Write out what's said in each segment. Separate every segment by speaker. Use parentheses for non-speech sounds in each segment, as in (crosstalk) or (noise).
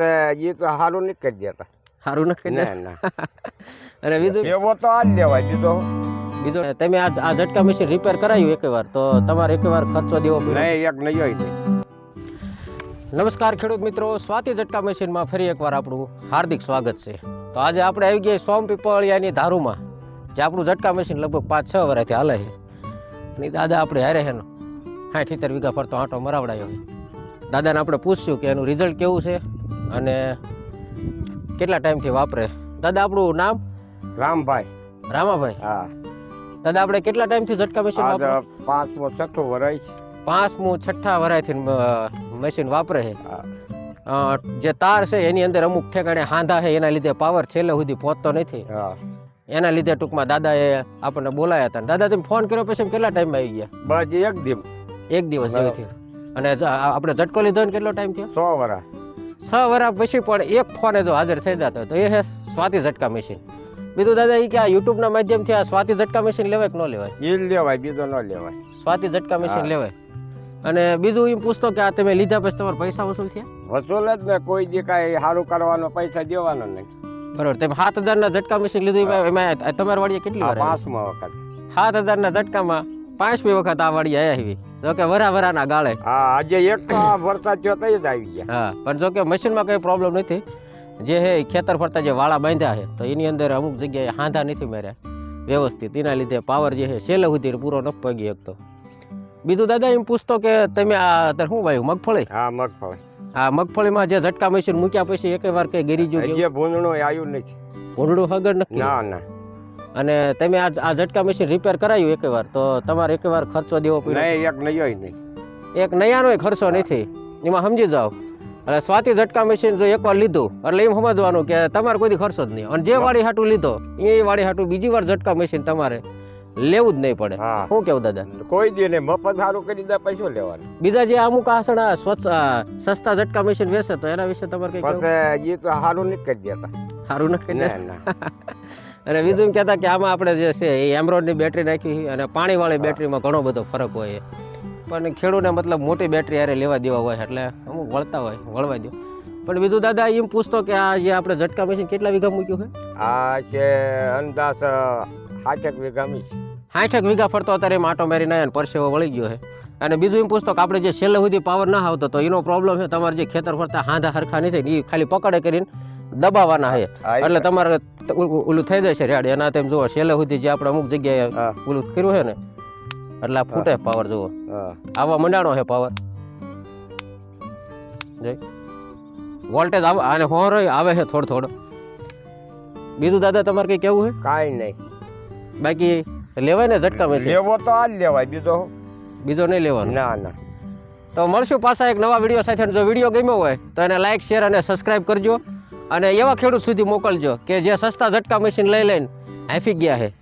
Speaker 1: એ તો સારું નહીં કરી દેતા.
Speaker 2: સારું નથી કરી
Speaker 1: ના ના. (laughs)
Speaker 2: અને બીજું?
Speaker 1: એવો તો આ જ લેવાય બીજો
Speaker 2: બીજું તમે આ આ ઝટકા મશીન રિપેર કરાયું એક વાર તો તમારે એક વાર ખર્ચો દેવો
Speaker 1: નહીં એક નહીં હોય.
Speaker 2: નમસ્કાર ખેડૂત મિત્રો સ્વાતિ ઝટકા મશીનમાં ફરી એકવાર આપણું હાર્દિક સ્વાગત છે. તો આજે આપણે આવી ગયા સોમ પીપળિયાની ધારુમાં જે આપણું ઝટકા મશીન લગભગ પાંચ છ વર્ષથી હાલે છે. અને દાદા આપણે હારે છે ને સાઠ સિત્તેર વીઘા ફરતો આંટો મરાવડાયો દાદાને આપણે પૂછ્યું કે એનું રિઝલ્ટ કેવું છે? અને કેટલા ટાઈમથી વાપરે? દાદા આપણું નામ?
Speaker 1: રામભાઈ.
Speaker 2: રામાભાઈ?
Speaker 1: હા.
Speaker 2: દાદા આપણે કેટલા ટાઈમથી ઝટકા મશીન વાપરે?
Speaker 1: પાંચમો છઠ્ઠો વર્ષ
Speaker 2: પાંચમું છઠ્ઠા વરાયથી મશીન વાપરે છે. જે તાર છે એની અંદર અમુક ઠેકાણે હાંધા છે એના લીધે પાવર છેલ્લે સુધી પહોંચતો નથી. એના લીધે ટૂંકમાં દાદાએ આપણને બોલાયા હતા. દાદા તમે ફોન કર્યો પછી કેટલા ટાઈમમાં આવી ગયા?
Speaker 1: બસ એક દિવસ.
Speaker 2: એક દિવસ જેવું થયું. અને આપણે ઝટકો લીધો ને કેટલો ટાઈમ થયો?
Speaker 1: સો વર્ષ
Speaker 2: છ વર્ષ પછી પણ એક ફોને જો હાજર થઈ જતો તો એ છે સ્વાતિ ઝટકા મશીન બીજું દાદા એ કે આ યુટ્યુબના માધ્યમથી આ સ્વાતિ ઝટકા મશીન લેવાય કે ન લેવાય?
Speaker 1: એ લેવાય બીજો ન લેવાય.
Speaker 2: સ્વાતિ ઝટકા મશીન લેવાય. અને બીજું એમ પૂછતો કે આ તમે લીધા પછી તમારા પૈસા વસૂલ થયા?
Speaker 1: વસૂલ જ ને કોઈ જે કાંઈ સારું કરવાનો પૈસા દેવાનો નહીં.
Speaker 2: બરોબર તમે સાત હજારના ઝટકા મશીન લીધું એમાં- તમારા વાડીએ કેટલી વાર
Speaker 1: પાંચમા વખત.
Speaker 2: સાત હજારના ઝટકામાં પાંચમી વખત આ વાડી આવી તો કે વરા વરાના ગાળે.
Speaker 1: હા આજે એક તો વરસાદ થયો તઈ જ આવી ગયા.
Speaker 2: હા પણ જો કે મશીનમાં કંઈ પ્રોબ્લેમ નથી. જે હે ખેતર ફરતા જે વાળા બાંધ્યા છે તો એની અંદર અમુક જગ્યાએ હાંધા નથી માર્યા. વ્યવસ્થિત. એના લીધે પાવર જે છે છેલ્લે સુધી પૂરો ન પગી શકતો બીજું દાદા એમ પૂછતો કે તમે આ અત્યારે શું વાયું મગફળી?
Speaker 1: હા મગફળી.
Speaker 2: હા મગફળીમાં જે ઝટકા મશીન મૂક્યા પછી એક વાર કઈ ગરી
Speaker 1: જો ભૂંડણું આવ્યું નથી.
Speaker 2: ભૂંડણું હગર નથી
Speaker 1: ના ના.
Speaker 2: અને તમે આ આ ઝટકા મશીન રિપેર કરાયું એક વાર તો તમારે એક વાર ખર્ચો દેવો પડ્યો.
Speaker 1: એક નહીં નહીં.
Speaker 2: એક નયાનો ખર્ચો નથી. એમાં સમજી જાઓ. એટલે સ્વાતિ ઝટકા મશીન જો એકવાર લીધું એટલે એમ સમજવાનું કે તમારે કોઈ ખર્ચો જ નહીં. અને જે વાળી હાટું લીધો એ વાળી હાટું બીજી વાર ઝટકા મશીન તમારે લેવું જ નહીં પડે. શું કેવું દાદા?
Speaker 1: કોઈ દી નહીં મફત સારું કરી દે પૈસો લેવાનું.
Speaker 2: બીજા જે અમુક આસણ સ્વચ્છ સસ્તા ઝટકા મશીન વેસે તો એના વિશે તમારે કઈ
Speaker 1: એ તો સારું નહીં કરી દેતા.
Speaker 2: સારું નથી
Speaker 1: કરી ના. (laughs)
Speaker 2: અને બીજું કહેતા કે આમાં આપણે જે છે એ એમરોડની બેટરી નાખી અને પાણીવાળી બેટરીમાં ઘણો બધો ફરક હોય પણ ખેડૂતને મતલબ મોટી બેટરી યારે લેવા દેવા હોય એટલે અમુક વળતા હોય વળવા દો. પણ બીજું દાદા એમ પૂછતો કે આ જે આપણે ઝટકા મશીન કેટલા વીઘા મૂક્યું છે?
Speaker 1: આ છે અંદાજ સાઠેક વીઘામી
Speaker 2: સાઠેક વીઘા ફરતો અત્યારે એમ આટો મારી આવ્યો પરસેવો વળી ગયો છે. અને બીજું એમ પૂછતો કે આપણે જે છેલ્લે સુધી પાવર ના આવતો તો એનો પ્રોબ્લેમ છે તમારે જે ખેતર ફરતા હાંધા હરખા નહીં થાય એ ખાલી પકડે કરીને દબાવવાના છે એટલે તમારે ઓલું થઈ જાય છે રેડ. એના તેમ જુઓ છેલ્લે સુધી જે આપણે અમુક જગ્યાએ ઓલું કર્યું છે ને એટલે આ ફૂટે પાવર જુઓ. આવા મંડાણો છે પાવર વોલ્ટેજ આવે અને હોર આવે છે થોડો થોડો. બીજું દાદા તમારે કઈ કેવું છે
Speaker 1: કાંઈ નહીં.
Speaker 2: બાકી લેવાય ને ઝટકા
Speaker 1: લેવો તો આ જ લેવાય બીજો?
Speaker 2: બીજો નહીં લેવાનો?
Speaker 1: ના ના.
Speaker 2: તો મળશું પાછા એક નવા વીડિયો સાથે. જો વીડિયો ગમ્યો હોય તો એને લાઈક શેર અને સબસ્ક્રાઇબ કરજો. અને એવા ખેડૂત સુધી મોકલજો કે જે સસ્તા ઝટકા મશીન લઈ લઈને હાફી ગયા છે.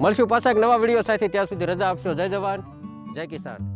Speaker 2: મળશું પાછા એક નવા વીડિયો સાથે. ત્યાં સુધી રજા આપશો. જય જવાન. જય કિસાન.